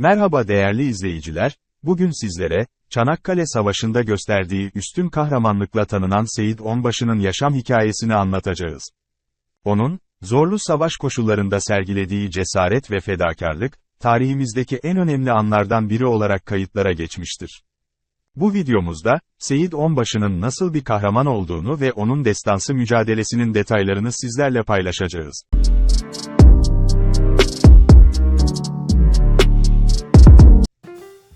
Merhaba değerli izleyiciler, bugün sizlere, Çanakkale Savaşı'nda gösterdiği üstün kahramanlıkla tanınan Seyit Onbaşı'nın yaşam hikayesini anlatacağız. Onun, zorlu savaş koşullarında sergilediği cesaret ve fedakarlık, tarihimizdeki en önemli anlardan biri olarak kayıtlara geçmiştir. Bu videomuzda, Seyit Onbaşı'nın nasıl bir kahraman olduğunu ve onun destansı mücadelesinin detaylarını sizlerle paylaşacağız.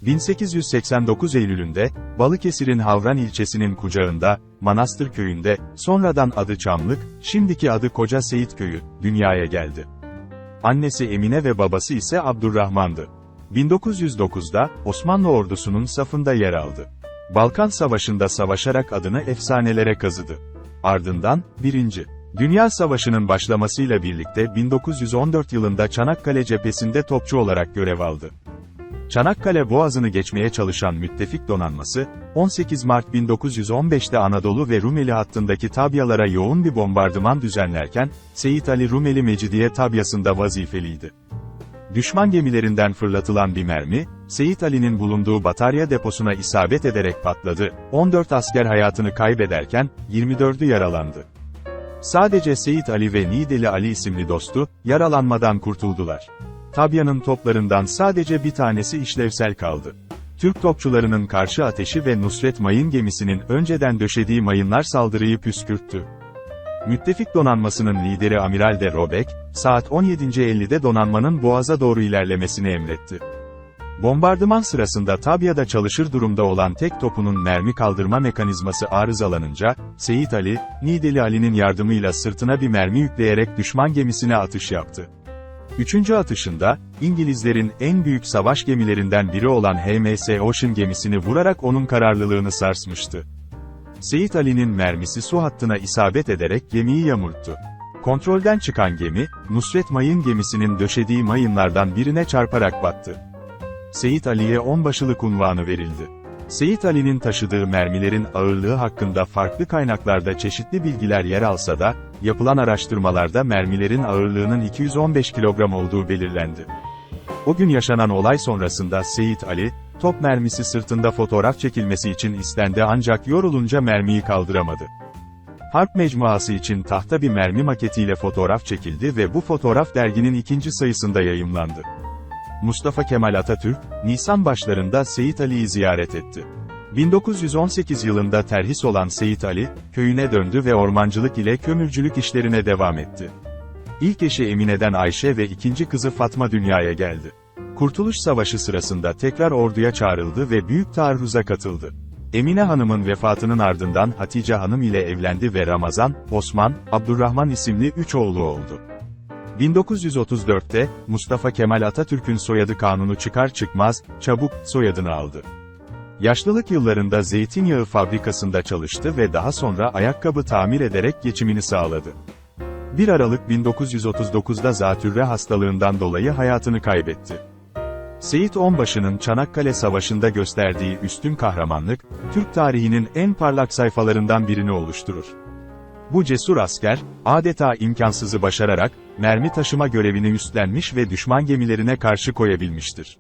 ...1889 Eylül'ünde, Balıkesir'in Havran ilçesinin kucağında, Manastır köyünde, sonradan adı Çamlık, şimdiki adı Koca Seyit Köyü, dünyaya geldi. Annesi Emine ve babası ise Abdurrahman'dı. 1909'da, Osmanlı ordusunun safında yer aldı. Balkan Savaşı'nda savaşarak adını efsanelere kazıdı. Ardından, 1. Dünya Savaşı'nın başlamasıyla birlikte 1914 yılında Çanakkale cephesinde topçu olarak görev aldı. Çanakkale Boğazı'nı geçmeye çalışan müttefik donanması, 18 Mart 1915'te Anadolu ve Rumeli hattındaki tabyalara yoğun bir bombardıman düzenlerken, Seyit Ali Rumeli Mecidiye tabyasında vazifeliydi. Düşman gemilerinden fırlatılan bir mermi, Seyit Ali'nin bulunduğu batarya deposuna isabet ederek patladı, 14 asker hayatını kaybederken, 24'ü yaralandı. Sadece Seyit Ali ve Nideli Ali isimli dostu, yaralanmadan kurtuldular. Tabya'nın toplarından sadece bir tanesi işlevsel kaldı. Türk topçularının karşı ateşi ve Nusret Mayın gemisinin önceden döşediği mayınlar saldırıyı püskürttü. Müttefik donanmasının lideri Amiral de Robek, saat 17.50'de donanmanın boğaza doğru ilerlemesini emretti. Bombardıman sırasında Tabya'da çalışır durumda olan tek topunun mermi kaldırma mekanizması arızalanınca, Seyit Ali, Nideli Ali'nin yardımıyla sırtına bir mermi yükleyerek düşman gemisine atış yaptı. Üçüncü atışında, İngilizlerin en büyük savaş gemilerinden biri olan HMS Ocean gemisini vurarak onun kararlılığını sarsmıştı. Seyit Ali'nin mermisi su hattına isabet ederek gemiyi yamulttu. Kontrolden çıkan gemi, Nusret Mayın gemisinin döşediği mayınlardan birine çarparak battı. Seyit Ali'ye onbaşılık unvanı verildi. Seyit Ali'nin taşıdığı mermilerin ağırlığı hakkında farklı kaynaklarda çeşitli bilgiler yer alsa da, yapılan araştırmalarda mermilerin ağırlığının 215 kilogram olduğu belirlendi. O gün yaşanan olay sonrasında Seyit Ali, top mermisi sırtında fotoğraf çekilmesi için istendi ancak yorulunca mermiyi kaldıramadı. Harp mecmuası için tahta bir mermi maketiyle fotoğraf çekildi ve bu fotoğraf derginin ikinci sayısında yayımlandı. Mustafa Kemal Atatürk, Nisan başlarında Seyit Ali'yi ziyaret etti. 1918 yılında terhis olan Seyit Ali, köyüne döndü ve ormancılık ile kömürcülük işlerine devam etti. İlk eşi Emine'den Ayşe ve ikinci kızı Fatma dünyaya geldi. Kurtuluş Savaşı sırasında tekrar orduya çağrıldı ve büyük taarruza katıldı. Emine Hanım'ın vefatının ardından Hatice Hanım ile evlendi ve Ramazan, Osman, Abdurrahman isimli üç oğlu oldu. 1934'te, Mustafa Kemal Atatürk'ün soyadı kanunu çıkar çıkmaz, çabuk, soyadını aldı. Yaşlılık yıllarında zeytinyağı fabrikasında çalıştı ve daha sonra ayakkabı tamir ederek geçimini sağladı. 1 Aralık 1939'da zatürre hastalığından dolayı hayatını kaybetti. Seyit Onbaşı'nın Çanakkale Savaşı'nda gösterdiği üstün kahramanlık, Türk tarihinin en parlak sayfalarından birini oluşturur. Bu cesur asker, adeta imkansızı başararak, mermi taşıma görevini üstlenmiş ve düşman gemilerine karşı koyabilmiştir.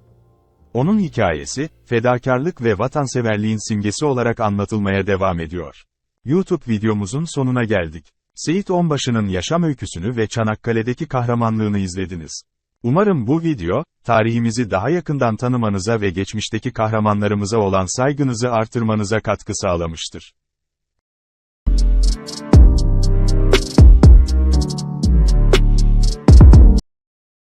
Onun hikayesi, fedakarlık ve vatanseverliğin simgesi olarak anlatılmaya devam ediyor. YouTube videomuzun sonuna geldik. Seyit Onbaşı'nın yaşam öyküsünü ve Çanakkale'deki kahramanlığını izlediniz. Umarım bu video, tarihimizi daha yakından tanımanıza ve geçmişteki kahramanlarımıza olan saygınızı artırmanıza katkı sağlamıştır.